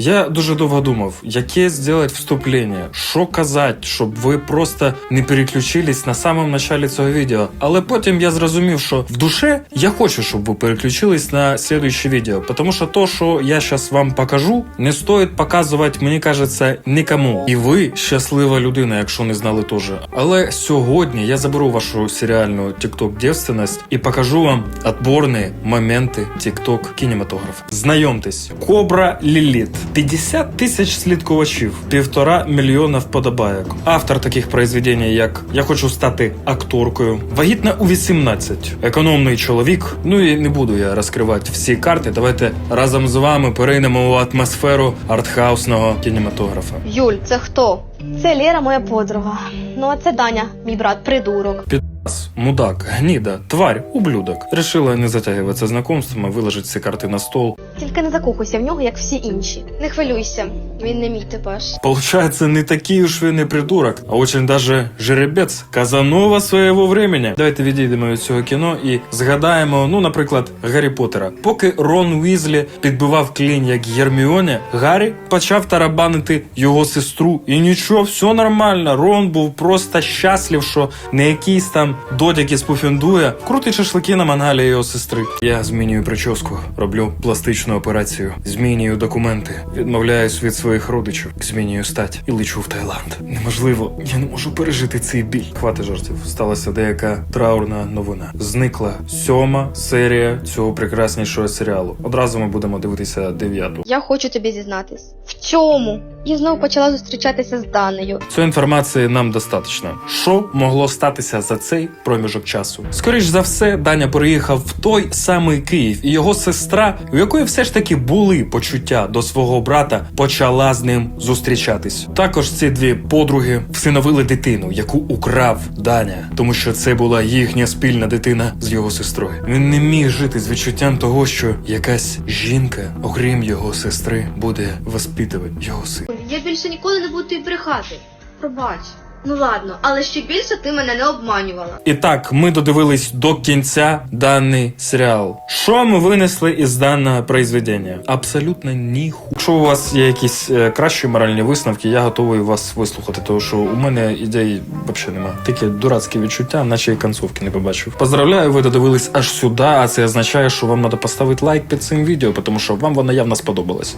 Я дуже довго думав, яке зробити вступлення, що казати, щоб ви просто не переключились на самому началі цього відео. Але потім я зрозумів, що в душе я хочу, щоб ви переключились на слідуюче відео, тому що то, що я зараз вам покажу, не стоїть показувати, мені кажеться, нікому. І ви щаслива людина, якщо не знали теж. Але сьогодні я заберу вашу серіальну TikTok девственность і покажу вам отборні моменти TikTok кінематографа. Знайомтесь, Кобра Ліліт, 50 тисяч слідкувачів, півтора мільйона вподобайок. Автор таких произведень, як Я хочу стати акторкою, вагітна у 18, економний чоловік. Ну і не буду я розкривати всі карти. Давайте разом з вами перейдемо у атмосферу артхаусного кінематографа. Юль, це хто? Це Лера, моя подруга. Ну а це Даня, мій брат, придурок. Підас, мудак, гніда, тварь, ублюдок. Решила не затягуватися знакомствами, виложить всі карти на стол. Тільки не закохуйся в нього, як всі інші. Не хвилюйся, він не мій типаж. Получается, не такий уж він і придурок, а очень даже жеребець, Казанова своєго времени. Давайте відійдемо від цього кіно і згадаємо, ну, наприклад, Гаррі Поттера. Поки Рон Уізлі підбивав клін як Герміоні, Гаррі почав тарабанити його сестру. І нічого, все нормально. Рон був просто щаслив, що не якийсь там додяк із Пуфендуя крутить шашлики на мангалі його сестри. Я змінюю прическу, роблю пластичну операцію, змінюю документи, відмовляюсь від своїх родичів, змінюю стать і лечу в Таїланд. Неможливо, я не можу пережити цей біль. Хвати жартів. Сталася деяка траурна новина. Зникла сьома серія цього прекраснішого серіалу. Одразу ми будемо дивитися дев'яту. Я хочу тобі зізнатись. В чому? Я знову почала зустрічатися з Данею. Цієї інформації нам достатньо. Що могло статися за цей проміжок часу? Скоріш за все, Даня переїхав в той самий Київ, і його сестра, у якої все ж таки були почуття до свого брата, почала з ним зустрічатись. Також ці дві подруги всиновили дитину, яку украв Даня, тому що це була їхня спільна дитина з його сестрою. Він не міг жити з відчуттям того, що якась жінка, окрім його сестри, буде воспитувати його сина. Я більше ніколи не буду тобі брехати. Пробач. Ну ладно, але ще більше ти мене не обманювала. І так, ми додивились до кінця даний серіал. Що ми винесли із даного произведення? Абсолютно ніху. Якщо у вас є якісь е, кращі моральні висновки, я готовий вас вислухати, тому що у мене ідей взагалі немає. Таке дурацьке відчуття, наче і концовки не побачив. Поздравляю, ви додивились аж сюди, а це означає, що вам треба поставити лайк під цим відео, тому що вам воно явно сподобалось.